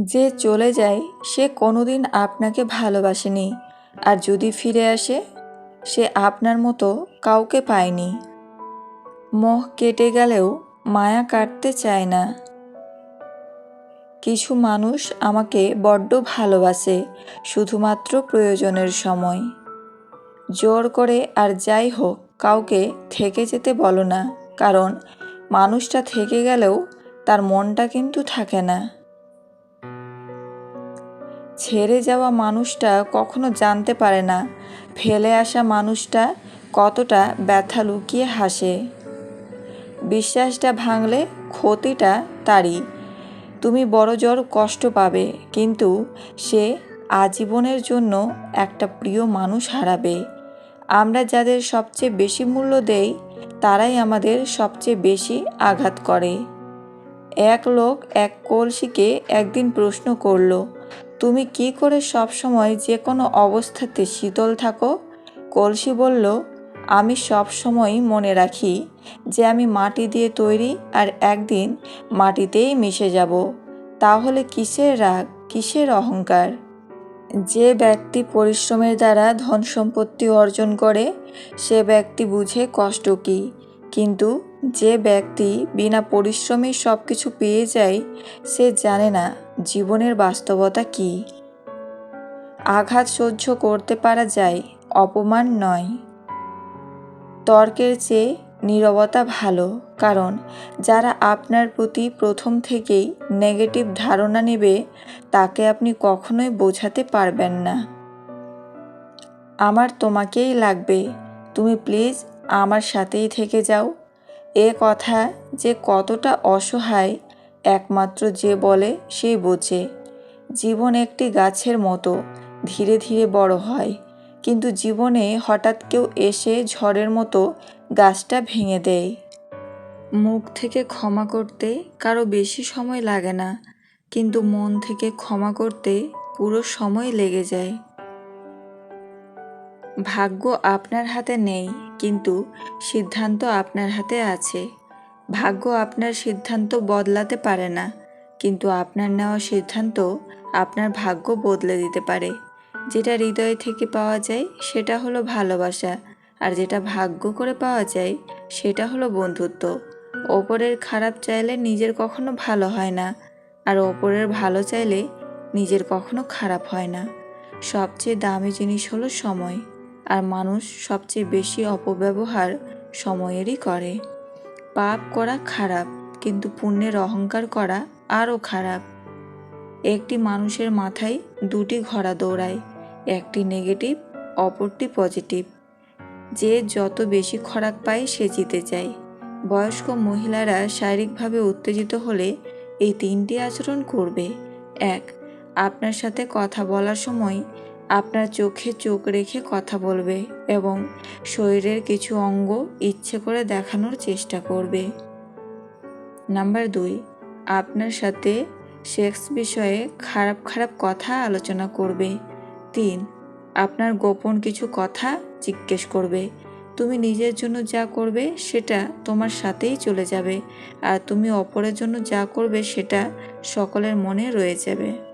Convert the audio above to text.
যে চলে যায়, সে কোনোদিন আপনাকে ভালোবাসেনি। আর যদি ফিরে আসে, সে আপনার মতো কাউকে পায়নি। মোহ কেটে গেলেও মায়া কাটতে চায় না। কিছু মানুষ আমাকে বড্ড ভালোবাসে, শুধুমাত্র প্রয়োজনের সময়। জোর করে আর যাই হোক, কাউকে থেকে যেতে বলো না, কারণ মানুষটা থেকে গেলেও তার মনটা কিন্তু থাকে না। ছেড়ে যাওয়া মানুষটা কখনো জানতে পারে না। ফেলে আসা মানুষটা কতটা ব্যথা লুকিয়ে হাসে। বিশ্বাসটা ভাঙলে ক্ষতিটা তারই। তুমি বড় জোর কষ্ট পাবে, কিন্তু সে আজীবনের জন্য একটা প্রিয় মানুষ হারাবে। আমরা যাদের সবচেয়ে বেশি মূল্য দেই, তারাই আমাদের সবচেয়ে বেশি আঘাত করে। এক লোক এক কলসিকে একদিন প্রশ্ন করল তুমি কি করে সবসময় যে কোনো অবস্থাতে শীতল থাকো? কলসি বলল, আমি সব সময় মনে রাখি যে আমি মাটি দিয়ে তৈরি আর একদিন মাটিতেই মিশে যাব। তাহলে কিসের রাগ, কিসের অহংকার? যে ব্যক্তি পরিশ্রমের দ্বারা ধন সম্পত্তি অর্জন করে, সে ব্যক্তি বুঝে কষ্ট কী। কিন্তু যে ব্যক্তি বিনা পরিশ্রমে সব কিছু পেয়ে যায়, সে জানে না জীবনের বাস্তবতা কী। আঘাত সহ্য করতে পারা যায়, অপমান নয়। তর্কের চেয়ে নীরবতা ভালো, কারণ যারা আপনার প্রতি প্রথম থেকেই নেগেটিভ ধারণা নেবে, তাকে আপনি কখনোই বোঝাতে পারবেন না। আমার তোমাকেই লাগবে। তুমি প্লিজ আমার সাথেই থেকে যাও। এ কথা যে কতটা অসহায়, একমাত্র যে বলে সেই বোঝে। জীবন একটি গাছের মতো, ধীরে ধীরে বড় হয়। কিন্তু জীবনে হঠাৎ কেউ এসে ঝড়ের মতো গাছটা ভেঙে দেয়। মুখ থেকে ক্ষমা করতে কারও বেশি সময় লাগে না, কিন্তু মন থেকে ক্ষমা করতে পুরো সময় লেগে যায়। ভাগ্য আপনার হাতে নেই, কিন্তু সিদ্ধান্ত আপনার হাতে আছে। ভাগ্য আপনার সিদ্ধান্ত বদলাতে পারে না, কিন্তু আপনার নেওয়া সিদ্ধান্ত আপনার ভাগ্য বদলে দিতে পারে। যেটা হৃদয় থেকে পাওয়া যায়, সেটা হলো ভালোবাসা, আর যেটা ভাগ্য করে পাওয়া যায়, সেটা হলো বন্ধুত্ব। ওপরের খারাপ চাইলে নিজের কখনো ভালো হয় না, আর ওপরের ভালো চাইলে নিজের কখনো খারাপ হয় না। সবচেয়ে দামি জিনিস হলো সময়। আর মানুষ সবচেয়ে বেশি অপব্যবহার সময়েরই করে। পাপ করা খারাপ, কিন্তু পুণ্যের অহংকার করা আরও খারাপ। একটি মানুষের মাথায় দুটি ঘোড়া দৌড়ায়, একটি নেগেটিভ, অপরটি পজিটিভ। যে যত বেশি খরাক পায়, সে জিতে যায়। বয়স্ক মহিলারা শারীরিকভাবে উত্তেজিত হলে এই তিনটি আচরণ করবে। এক, আপনার সাথে কথা বলার সময় আপনার চোখে চোখ রেখে কথা বলবে এবং শরীরের কিছু অঙ্গ ইচ্ছে করে দেখানোর চেষ্টা করবে। নাম্বার দুই, আপনার সাথে সেক্স বিষয়ে খারাপ খারাপ কথা আলোচনা করবে। তিন, আপনার গোপন কিছু কথা জিজ্ঞেস করবে। তুমি নিজের জন্য যা করবে সেটা তোমার সাথেই চলে যাবে, আর তুমি অপরের জন্য যা করবে সেটা সকলের মনে রয়ে যাবে।